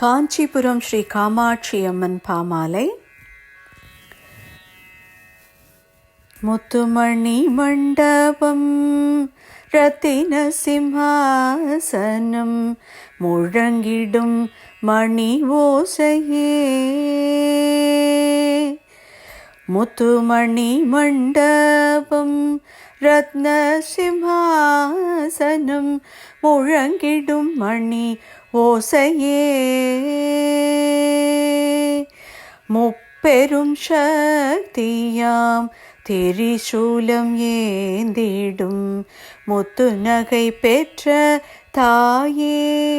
காஞ்சிபுரம் ஸ்ரீ காமாட்சி அம்மன் பாமாலை. முத்துமணி மண்டபம் ரத்தின சிம்ஹாசனம் முழங்கிடும் மணி ஓசையே. முத்துமணி மண்டபம் ரத்ன சிம்ஹாசனம் முழங்கிடும் மணி ஓசையே. முப்பெரும் சக்தியாம் திரிசூலம் ஏந்திடும். முத்து நகை பெற்ற தாயே.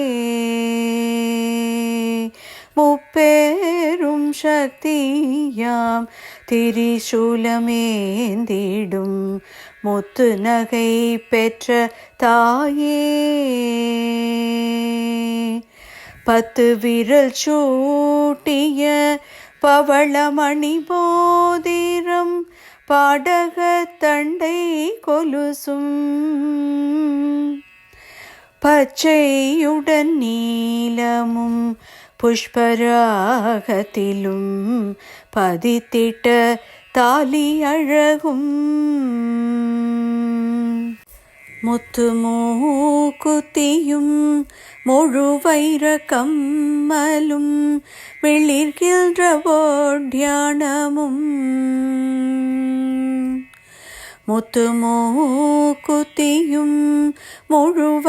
முப்பெரும் சக்தியாம் திரிசூலமேந்திடும் முத்து நகை பெற்ற தாயே. பத்து விரல் சூட்டிய பவளமணி போதிரம் பாடக தண்டை கொலுசும். பச்சையுடன் நீலமும் புஷ்பராகத்திலும் பதித்திட்ட தாலி அழகும். முத்து மூக்குத்தியும் முழு வைர கம்மலும் வெளிர்கின்ற ஓட்யானமும். முத்து மூக்குத்தியும் முழு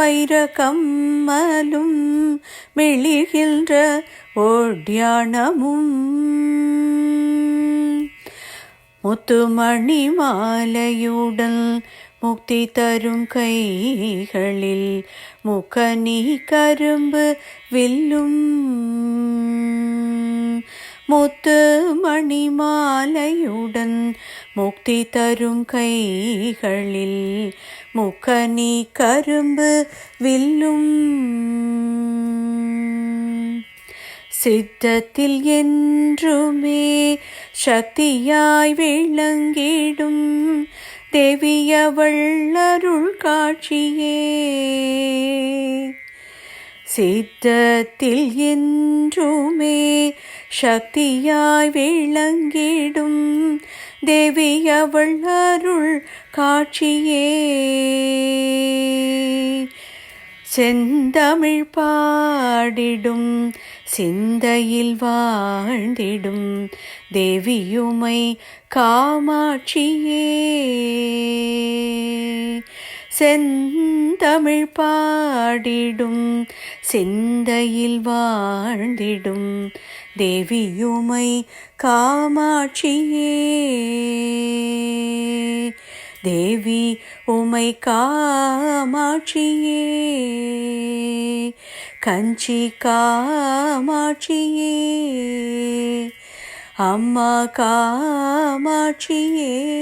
முக்தி தரும் கைகளில் முகனி கரும்பு வில்லும். முத்து மணி மாலையுடன் முக்தி தரும் கைகளில் முகனி கரும்பு வில்லும். சித்தத்தில் என்றுமே சக்தியாய் விளங்கிடும் தேவியவள் அருள் காட்சியே. சித்தத்தில் என்றுமே சக்தியாய் விளங்கிடும் தேவியவள் அருள் காட்சியே. செந்தமிழ் பாடிடும் சிந்தையில் வாழ்ந்திடும் தேவியுமை காமாட்சியே. செந்தமிழ் பாடிடும் சிந்தையில் வாழ்ந்திடும் தேவியுமை காமாட்சியே. தேவி உமை காமாட்சியே. கஞ்சி காமாட்சியே. அம்மா காமாட்சியே.